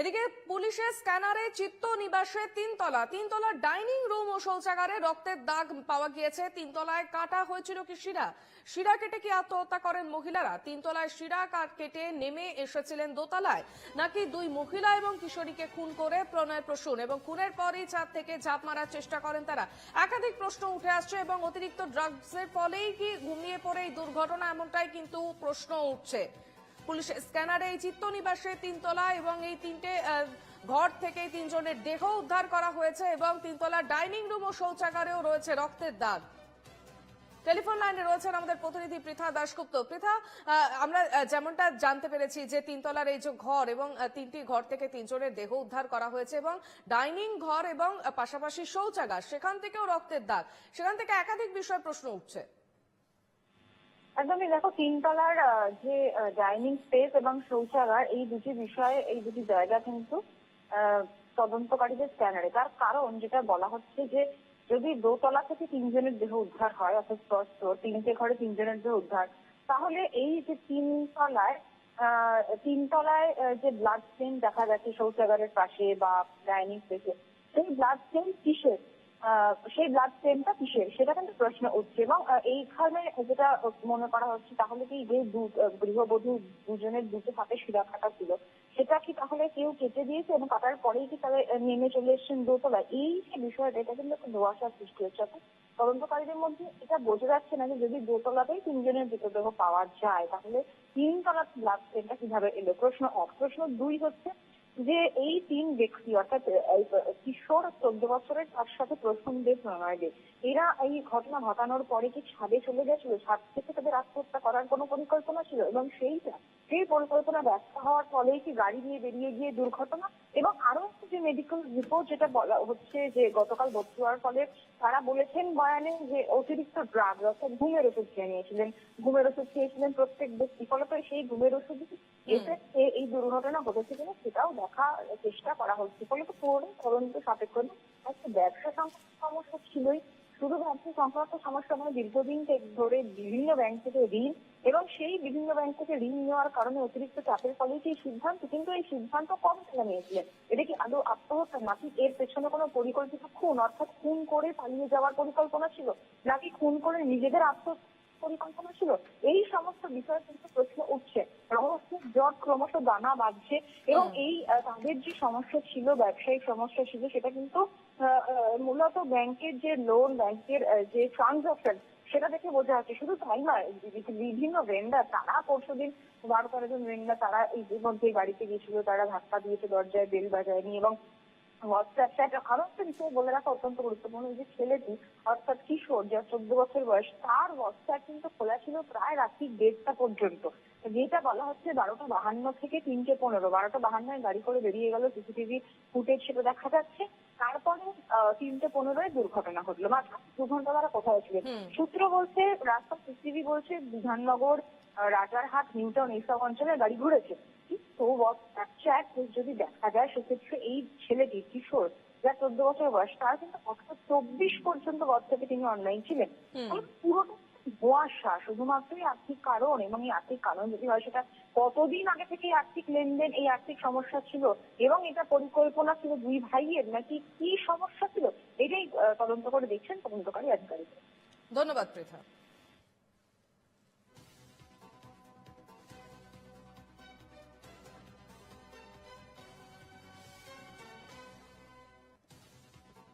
এদিকে পুলিশের স্ক্যানারে চিত্ত নিবাসে তিনতলা তিনতলা ডাইনিং রুম ও শৌচাগারে রক্তের দাগ পাওয়া গিয়েছে। তিনতলায় কাটা হয়েছিল কি শিরা? শিরা কেটে কি আত্মহত্যা করেন মহিলারা? তিনতলায় শিরা কাট নেমে এসেছিলেন দোতলায়। নাকি দুই মহিলা এবং কিশোরীকে খুন করে প্রণয় প্রসূন এবং খুনের পরই ছাদ থেকে ঝাঁপ মারার চেষ্টা করেন তারা? একাধিক প্রশ্ন উঠে আসছে এবং অতিরিক্ত ড্রাগসের ফলেই কি ঘুমিয়ে পড়ে এই দুর্ঘটনা? এমনটাই কিন্তু প্রশ্ন উঠছে। পুলিশ স্ক্যানারে এই চিত্ত নিবাসে তিনতলা এবং এই তিনটে ঘর থেকে তিনজনের দেহ উদ্ধার করা হয়েছে এবং তিনতলা ডাইনিং রুম ও শৌচাগারেও রয়েছে রক্তের দাগ। টেলিফোন লাইনে রয়েছেন আমাদের প্রতিনিধি পৃথা দাশগুপ্ত। পৃথা আমরা যেমনটা জানতে পেরেছি যে তিনতলার এই যে ঘর এবং তিনটি ঘর থেকে তিনজনের দেহ উদ্ধার করা হয়েছে এবং ডাইনিং ঘর এবং পাশাপাশি শৌচাগার, সেখান থেকেও রক্তের দাগ। সেখান থেকে একাধিক বিষয় প্রশ্ন উঠছে। একদমই দেখো, তিনতলার যে ডাইনিং স্পেস এবং শৌচাগার, এই দুটি বিষয়ে, এই দুটি জায়গা কিন্তু তদন্তকারীদের স্ক্যানারে তার কারণ যেটা বলা হচ্ছে যে, যদি দোতলা থেকে তিনজনের দেহ উদ্ধার হয়, অর্থাৎ ফ্লোর তিনটে ঘরে তিনজনের দেহ উদ্ধার, তাহলে এই যে তিনতলায় তিনতলায় যে ব্লাড স্টেন দেখা যাচ্ছে শৌচাগারের পাশে বা ডাইনিং স্পেসে সেই ব্লাড স্টেন কিসের? সেই ব্লাড স্টেনটা কিসের? সেটা কিন্তু প্রশ্ন উঠছে এবং এইখানে যেটা মনে করা হচ্ছে, তাহলে কি যে গৃহবধূ দুজনের দুটো হাতে শিরা কাটা ছিল, সেটা কি তাহলে কেউ কেটে দিয়েছে এবং কাটার পরেই কি তাহলে নেমে চলে এসেছেন দোতলায়? এই যে বিষয়টা, এটা কিন্তু একটা ধোয়াশার সৃষ্টি হচ্ছে। তদন্তকারীদের মধ্যে এটা বোঝা যাচ্ছে না যে যদি দোতলাতেই তিনজনের মৃতদেহ পাওয়া যায়, তাহলে তিনতলা ব্লাড স্টেনটা কীভাবে এলো? প্রশ্ন এক প্রশ্ন দুই হচ্ছে যে এই তিন ব্যক্তি, অর্থাৎ কিশোর চোদ্দ বছরের তার সাথে প্রথম দেব প্রণয় এরা এই ঘটনা ঘটানোর পরে কি ছাদে চলে গেছিল? ছাদ থেকে তাদের আত্মহত্যা করার কোনো পরিকল্পনা ছিল? এবং সেইটা সেই পরিকল্পনা ব্যর্থ হওয়ার ফলেই কি গাড়ি নিয়ে বেরিয়ে গিয়ে দুর্ঘটনা? এবং আরও একটা যে মেডিকেল রিপোর্ট যেটা বলা হচ্ছে যে গতকাল ভর্তি হওয়ার ফলে তারা বলেছেন বয়ানে যে অতিরিক্ত ড্রাগ অর্থাৎ ঘুমের ওষুধ খেয়ে নিয়েছিলেন। ঘুমের ওষুধ খেয়েছিলেন প্রত্যেক ব্যক্তি ফলত সেই ঘুমের ওষুধ এফেক্টে এই দুর্ঘটনা ঘটেছে কিনা সেটাও দেখা চেষ্টা করা হচ্ছে। ফলত পুরো তদন্ত সাপেক্ষ একটা ব্যবসা সংক্রান্ত সমস্যা ছিলই। শুধু ব্যবসা সংক্রান্ত সমস্যা মানে দীর্ঘদিন ধরে বিভিন্ন ব্যাংক থেকে ঋণ এবং সেই বিভিন্ন ব্যাংক থেকে ঋণ নেওয়ার কারণে অতিরিক্ত চাপের ফলেই সেই সিদ্ধান্ত, কিন্তু এই সিদ্ধান্ত কম তারা নিয়েছিলেন? এটা কি আদৌ আত্মহত্যা নাকি এর পেছনে কোনো পরিকল্পিত খুন? অর্থাৎ খুন করে পালিয়ে যাওয়ার পরিকল্পনা ছিল? নাকি খুন করে নিজেদের আত্ম পরিকল্পনা ছিল? এই সমস্ত বিষয়ে কিন্তু ক্রমশ দানা বাঁধছে এবং এই তাদের যে সমস্যা ছিল ব্যবসায়িক সমস্যা ছিল সেটা কিন্তু মূলত ব্যাংকের যে লোন ব্যাংকের যে ট্রানজাকশন সেটা দেখে বোঝা যাচ্ছে। শুধু তাই নয় বিভিন্ন ভেন্ডার তারা পরশুদিন বারো তেরো জন ভেন্ডার তারা ইতিমধ্যে মধ্যে বাড়িতে গিয়েছিল তারা ধাক্কা দিয়েছে দরজায় বেল বাজায়নি এবং হোয়াটসঅ্যাপ একটা আরও একটা বিষয় বলে রাখা অত্যন্ত গুরুত্বপূর্ণ যে ছেলেটি অর্থাৎ কিশোর, যার চোদ্দ বছর বয়স, তার হোয়াটসঅ্যাপ কিন্তু খোলা ছিল প্রায় রাত্রি দেড়টা পর্যন্ত। যেটা বলা হচ্ছে বারোটা বাহান্ন থেকে তিনটে পনেরো। বারোটা বাহান্নয় গাড়ি করে বেরিয়ে গেল, সিসিটিভি ফুটেজ সেটা দেখা যাচ্ছে। তারপরে তিনটে পনেরোয় দুর্ঘটনা ঘটলো। মাত্র দু ঘণ্টা তারা কোথাও ছিলেন? সূত্র বলছে রাস্তা সিসিবি বলছে বিধাননগর রাজারহাট নিউটাউন এইসব অঞ্চলে গাড়ি ঘুরেছে। তো যদি দেখা যায় সেক্ষেত্রে এই ছেলেটি কিশোর যার চোদ্দ বছর বয়স তার কিন্তু কত চব্বিশ পর্যন্ত বছর থেকে তিনি অনলাইন ছিলেন। পুরোটা কুয়াশা, শুধুমাত্রই আর্থিক কারণ এবং এই আর্থিক কারণ যদি হয়, সেটা কতদিন আগে থেকে আর্থিক লেনদেন, এই আর্থিক সমস্যা ছিল এবং এটা পরিকল্পনা ছিল দুই ভাইয়ের নাকি কি সমস্যা ছিল? এটাই তদন্ত করে দেখছেন তদন্তকারী আধিকারিক। ধন্যবাদ, পৃথা।